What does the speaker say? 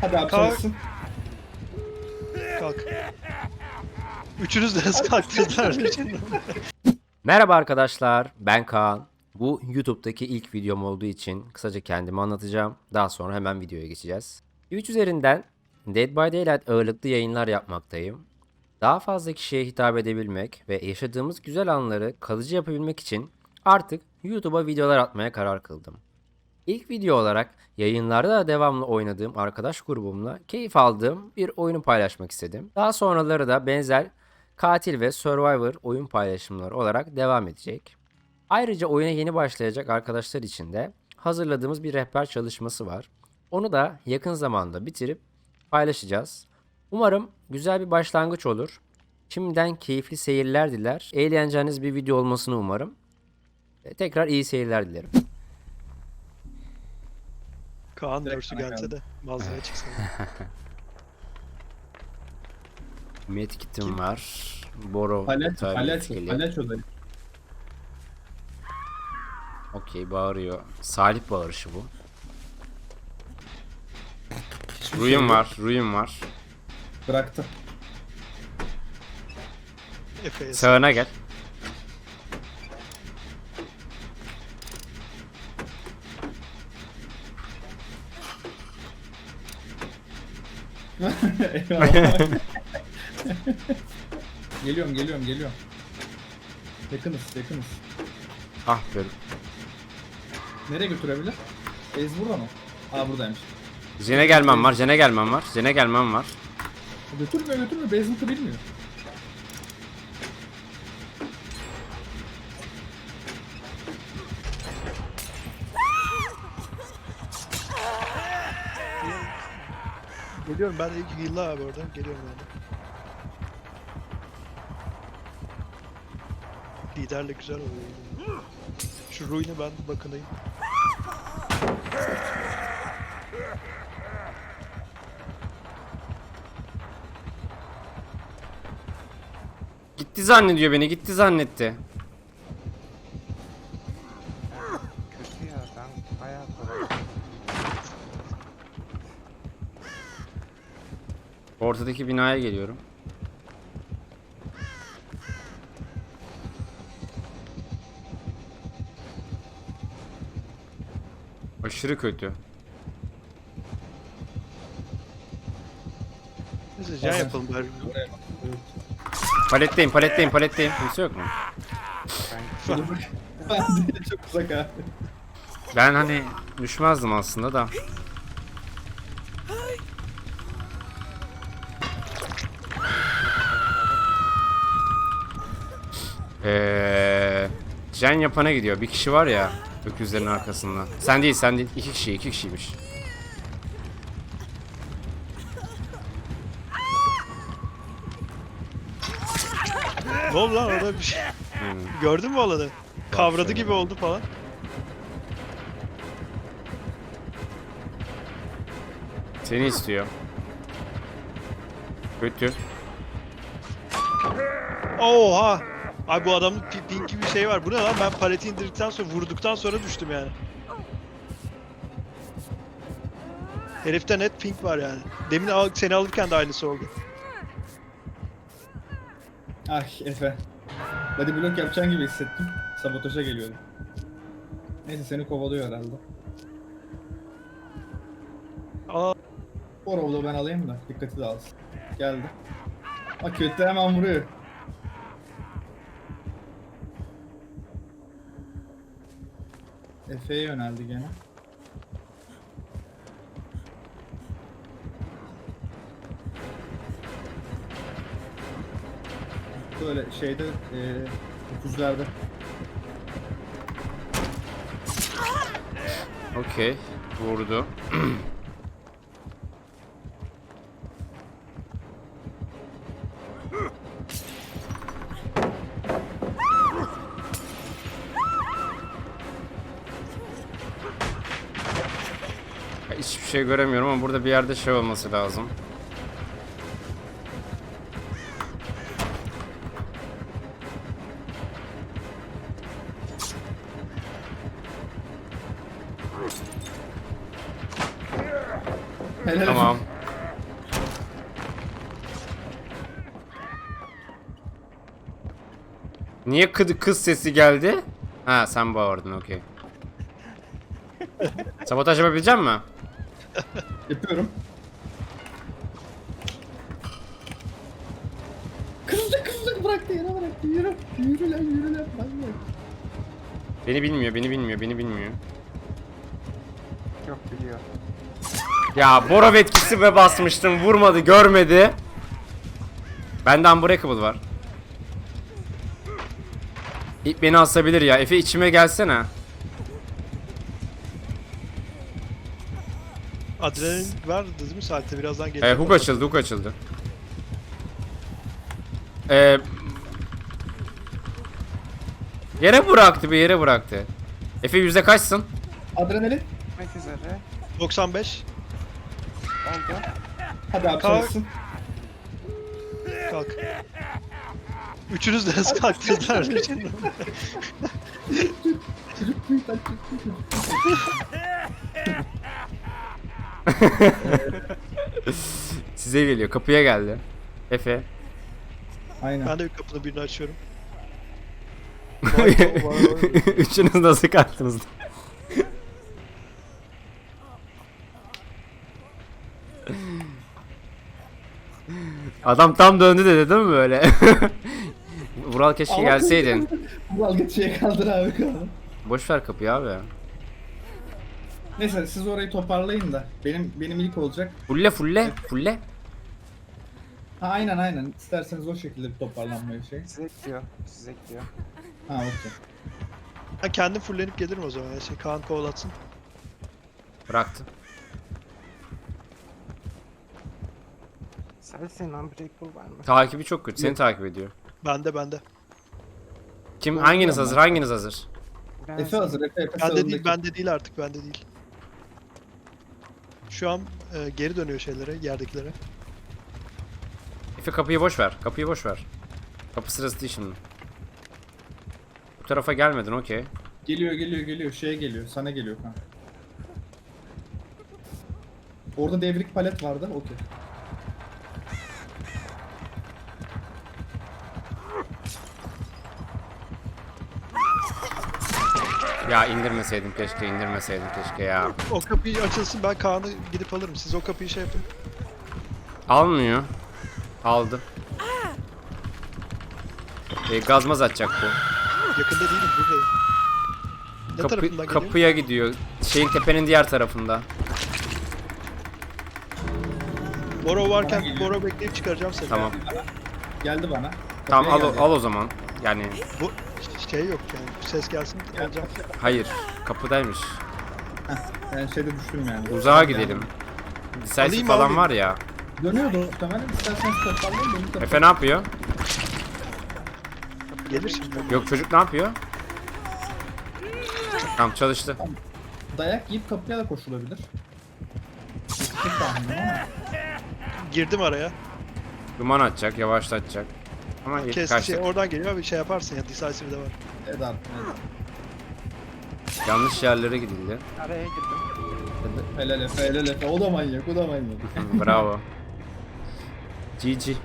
Hadi abi Kalk. çalışsın. Kalk. Üçünüz de nasıl kalktınız Merhaba arkadaşlar, ben Kaan. Bu YouTube'daki ilk videom olduğu için kısaca kendimi anlatacağım. Daha sonra hemen videoya geçeceğiz. Twitch üzerinden Dead by Daylight ağırlıklı yayınlar yapmaktayım. Daha fazla kişiye hitap edebilmek ve yaşadığımız güzel anları kalıcı yapabilmek için artık YouTube'a videolar atmaya karar kıldım. İlk video olarak yayınlarda da devamlı oynadığım arkadaş grubumla keyif aldığım bir oyunu paylaşmak istedim. Daha sonraları da benzer katil ve survivor oyun paylaşımları olarak devam edecek. Ayrıca oyuna yeni başlayacak arkadaşlar için de hazırladığımız bir rehber çalışması var. Onu da yakın zamanda bitirip paylaşacağız. Umarım güzel bir başlangıç olur. Şimdiden keyifli seyirler diler. Eğleneceğiniz bir video olmasını umarım. Tekrar iyi seyirler dilerim. Kaan Direkt bana gelse geldi. de malzeme çıksın. Medkit'im var. Boro Palet, tabii palet, etkili. odayı. Okey bağırıyor. Salih bağırışı bu. Şey Ruyum yok. var, ruyum var. Bıraktı. Efe'ye Sağına gel. geliyorum, geliyorum, geliyorum. Yakınız, yakınız. Ah be. Nereye götürebilir? Ez burada mı? Aa buradaymış. Jene gelmem var, Jene gelmem var. Jene gelmem var. Götürmüyor, götürmüyor. Basement'ı bilmiyor. Geliyorum ben de yılla abi orada. Geliyorum de. Liderle güzel oluyor. Şu ruine ben de bakınayım. Gitti zannediyor beni, gitti zannetti. Ortadaki binaya geliyorum. Aşırı kötü. Neyse can yapalım bari. Paletteyim, paletteyim, paletteyim. Kimse yok mu? Çok uzak. Ben hani düşmezdim aslında da. Eee Jen yapana gidiyor. Bir kişi var ya öküzlerin arkasında. Sen değil, sen değil. İki kişi, iki kişiymiş. Ne oldu lan orada bir şey? Gördün mü olanı? Kavradı gibi oldu falan. Seni istiyor. Kötü. Oha! Ay bu adamın pi- pink gibi bir şey var. Bu ne lan? Ben paleti indirdikten sonra vurduktan sonra düştüm yani. Herifte net pink var yani. Demin al- seni alırken de aynısı oldu. Ay Efe. Body block yapacağın gibi hissettim. Sabotaja geliyordum. Neyse seni kovalıyor herhalde. Aa, rolü ben alayım da dikkati dağılsın. Geldi. Kötü hemen vuruyor. Efe'ye yöneldi gene. Böyle şeyde eee öküzlerde. Okey. Vurdu. Hiçbir şey göremiyorum ama burada bir yerde şey olması lazım. Tamam. Niye kız, kız sesi geldi? Ha sen bağırdın okey. Sabotaj yapabilecek misin? Yapıyorum. Kızdı kızdı bıraktı yere bıraktı yürü. Yürü lan yürü lan. Manyak. Beni bilmiyor, beni bilmiyor, beni bilmiyor. Yok biliyor. Ya Borov etkisi ve basmıştım, vurmadı, görmedi. Bende Unbreakable var. İlk beni asabilir ya. Efe içime gelsene. Adrenalin var değil mi saatte birazdan Ee, gelecek. hook açıldı, hook açıldı. Ee, yere bıraktı, bir yere bıraktı. Efe yüzde kaçsın? Adrenalin. Gitmek üzere. 95 Oldu. Hadi abi Kalk. çalışsın. kalk. Üçünüz de nasıl kalktınız lan. Size geliyor, kapıya geldi. Efe. Aynen. Ben de bir kapının birini açıyorum. Üçünüz nasıl kalktınız? Adam tam döndü dedi değil mi böyle? Vural keşke gelseydin. Bu dalgıçıya kaldır abi kaldır. Boş ver kapıyı abi. Neyse siz orayı toparlayın da. Benim benim ilk olacak. Fulle fulle fulle. Ha aynen aynen. İsterseniz o şekilde bir toparlanmaya şey. Size gidiyor. Size gidiyor. Ha okey. Ben kendim fullenip gelirim o zaman. Ya. Şey, Kaan kovalatsın. Bıraktı. Selsin Unbreakable var mı? Takibi çok kötü. Seni takip ediyor. Bende bende. Kim hanginiz hazır? Hanginiz hazır? Ben Efe hazır Efe Efe Bende değil, bende değil artık, bende değil. Şu an e, geri dönüyor şeylere, yerdekilere. Efe kapıyı boş ver. Kapıyı boş ver. Kapı sırası değil şimdi. Bu tarafa gelmedin okey. Geliyor geliyor geliyor şeye geliyor sana geliyor kanka. Orada devrik palet vardı okey. Ya indirmeseydim keşke indirmeseydim keşke ya. O kapıyı açılsın, ben Kaan'ı gidip alırım. Siz o kapıyı şey yapın. Almıyor. Aldı. E, gazmaz atacak bu. Yakında değilim, buradayım. Ne Kapı, tarafından geliyor? kapıya gidiyor. Şeyin tepenin diğer tarafında. Boro varken. Boro bekleyip çıkaracağım seni. Tamam. Geldi bana. Tamam al, Kapıya o- geldi. al o zaman. Yani Bu şey yok yani. Ses gelsin alacağım. hayır. Kapıdaymış. Ben şeyde düştüm yani. Uzağa gidelim. Decisive Alayım falan abi. var ya. Dönüyordu muhtemelen. İsterseniz toparlayın beni toparlayın. Efe ne yapıyor? Gelir şimdi. Yok çocuk ne yapıyor? Tamam çalıştı. Dayak yiyip kapıya da koşulabilir. Tek tahminim ama. Girdim araya. Duman atacak, yavaşlatacak. Ama Kes kaçtık. şey, oradan geliyor bir şey yaparsın ya. Decisive'de var. Evet abi. evet. Yanlış yerlere gidildi. Araya girdim. Helal Efe helal Efe. O da manyak o da manyak. Bravo. GG.